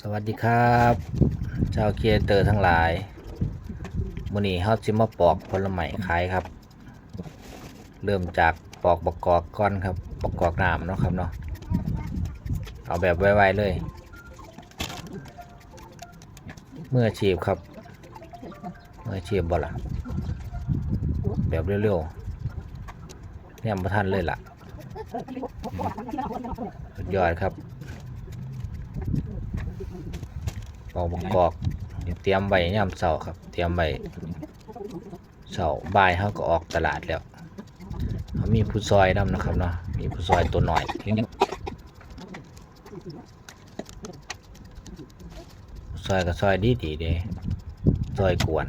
สวัสดีครับ ชาวเคียเตอร์ทั้งหลายมื้อนี้เฮาสิมาปอกผลไม้ขายครับ เริ่มจากปอกบกกอกก่อนครับบกกอกน้ำเนาะครับเนาะเอาแบบไวๆเลย เมื่ออาชีพครับ เมื่ออาชีพบ่ล่ะ แบบเร็วๆเนี่ยบ่ทันเลยล่ะยอดครับ ปอกบกกอกเตรียมไว้ยามเสาครับ เตรียมไว้เสาบ่ายเขาก็ออกตลาดแล้วเขามีผู้ซอยนำนะครับเนาะมีผู้ซอยตัวหน่อยซอยก็ซอยดีดีเด้ซอยกวน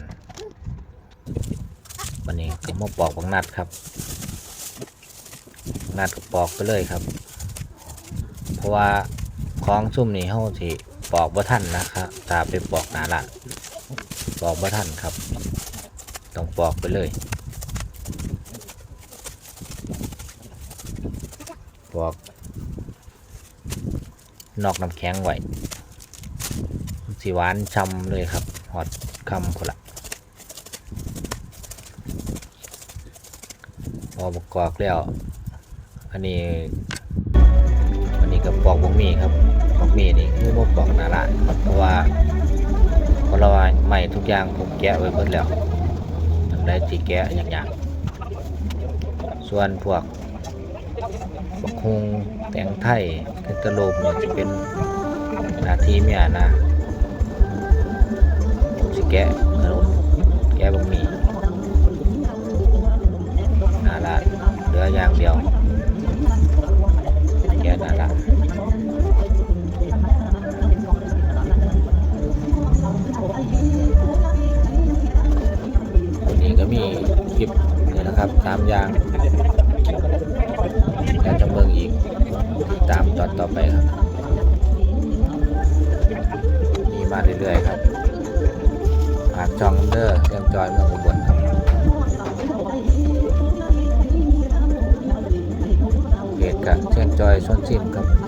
วันนี้ก็มาปอกบักนัดครับนัดก็ปอกไปเลยครับ เพราะว่าของซุ่มนี้เขาสิ ปอกบ่ทันนะครับถ้าไปปอกหนาละปอกบ่ทันครับ ต้องปอกไปเลย ปอก นอกน้ำแข็งไว้สีหวานช่ำเลยครับหอดคำคนละพอประกอบแล้ว อันนี้ อันนี้ก็ปอกบะหมี่ครับ บะหมี่นี่คือบ่ปอกนาละเพราะว่าเพราะว่าใหม่ทุกอย่างผมแกะไว้เบิดแล้วทำได้ที่แกะอย่างๆส่วนพวกบักฮงแตงไทยเกนตโลบเนี่ยจะเป็นหน้าที่เมียนะผมสิแกะขนมแกะบะหมี่ คลิปนี่นะครับตามอย่างแล้วจะเบิ่งอีกตามตอนต่อไปครับมีมาเรื่อยๆครับฝากช่องเดอเตรียมจอยเมืองอุบลครับเพจกับเชียงจอยชวนชิมครับ